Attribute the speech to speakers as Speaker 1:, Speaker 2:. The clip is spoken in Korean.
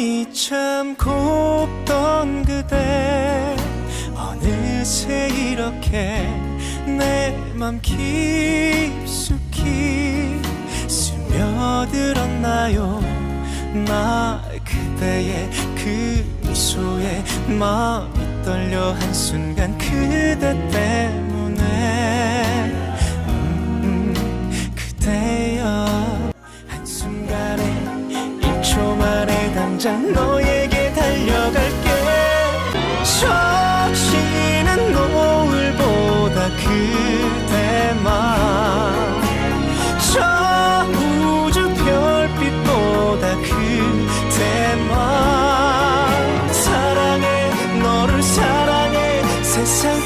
Speaker 1: 눈이 참 곱던 그대. 어느새 이렇게 내 맘 깊숙이 스며들었나요? 나 그대의 그 미소에 마음이 떨려 한순간 그대 당장 너에게 달려갈게. 젖히는 노을보다 그대만. 저 우주 별빛보다 그대만. 사랑해 너를 사랑해 세상